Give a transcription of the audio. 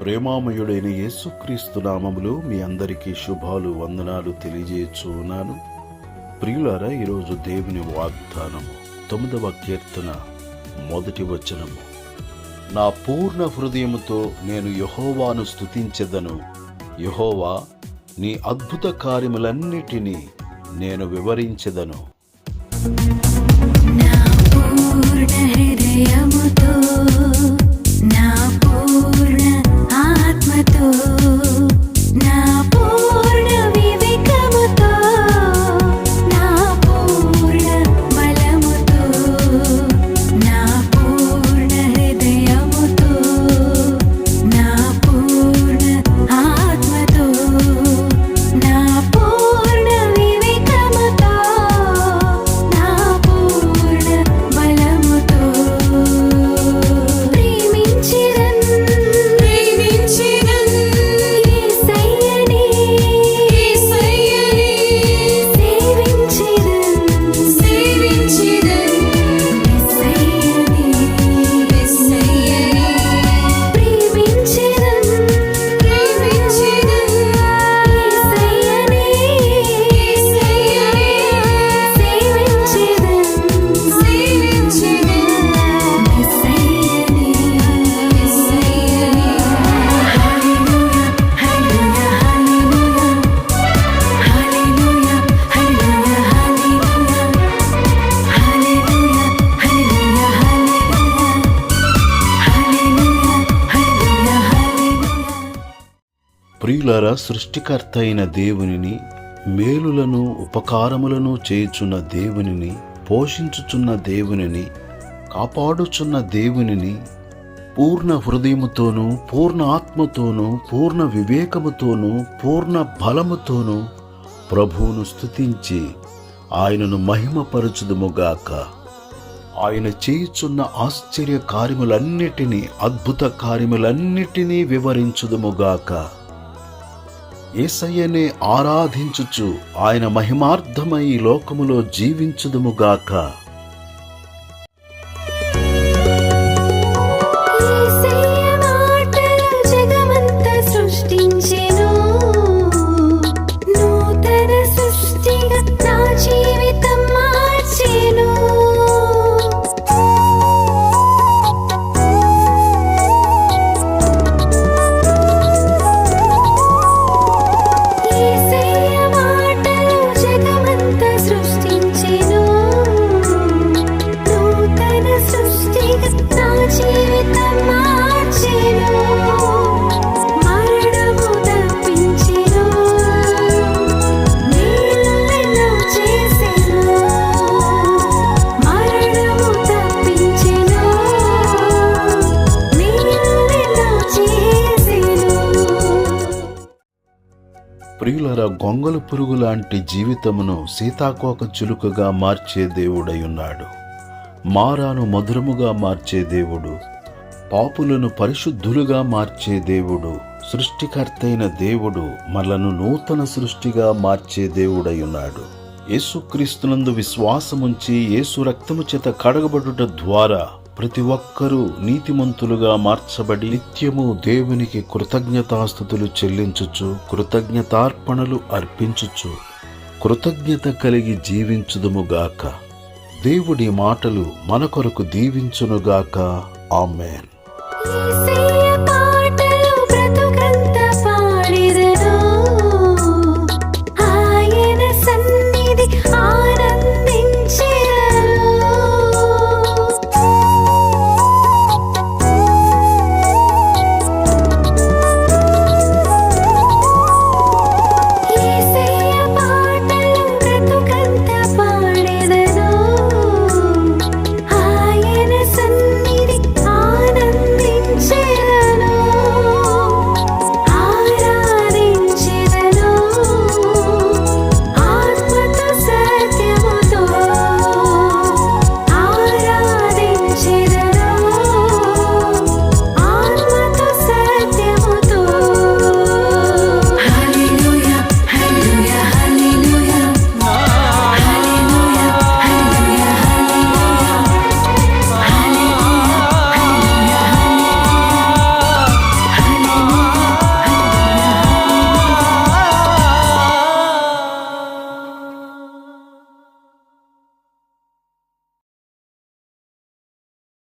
ప్రేమామయుడైన యేసుక్రీస్తు నామములో మీ అందరికీ శుభాలు వందనాలు తెలియజేయచ్చు ఉన్నాను ప్రియులారా ఈరోజు దేవుని వాగ్దానము తొమ్మిదవ కీర్తన మొదటి వచనము. నా పూర్ణ హృదయముతో నేను యహోవాను స్తుతించెదను. యహోవా నీ అద్భుత కార్యములన్నిటినీ నేను వివరించెదను. నా పూర్ణ ಆತ್ಮತೋ ప్రియులారా సృష్టికర్త అయిన దేవునిని మేలులను ఉపకారములను చేయుచున్న దేవునిని పోషించుచున్న దేవునిని కాపాడుచున్న దేవునిని పూర్ణ హృదయముతోనూ పూర్ణ ఆత్మతోనూ పూర్ణ వివేకముతోనూ పూర్ణ బలముతోనూ ప్రభువును స్తుతించి ఆయనను మహిమపరచుదుముగాక. ఆయన చేయుచున్న ఆశ్చర్య కార్యములన్నిటినీ అద్భుత కార్యములన్నిటినీ వివరించుదుముగాక. ఏసయ్యనే ఆరాధించుచు ఆయన మహిమార్థమై ఈ లోకములో జీవించుదుముగాక ప్రియులర గొంగలు పురుగు లాంటి జీవితమును సీతాకోక చిలుకగా మార్చే దేవుడై ఉన్నాడు. మారాను మధురముగా మార్చే దేవుడు పాపులను పరిశుద్ధులుగా మార్చే దేవుడు సృష్టికర్తైన దేవుడు మనలను నూతన సృష్టిగా మార్చే దేవుడై ఉన్నాడు. యేసుక్రీస్తునందు విశ్వాసముంచి యేసు రక్తము చేత కడగబడుట ద్వారా ప్రతి ఒక్కరూ నీతిమంతులుగా మార్చబడి నిత్యము దేవునికి కృతజ్ఞతాస్థుతులు చెల్లించుచు కృతజ్ఞతార్పణలు అర్పించుచు కృతజ్ఞత కలిగి జీవించుదుముగాక దేవుడి మాటలు మన కొరకు దీవించునుగాక ఆమెన్.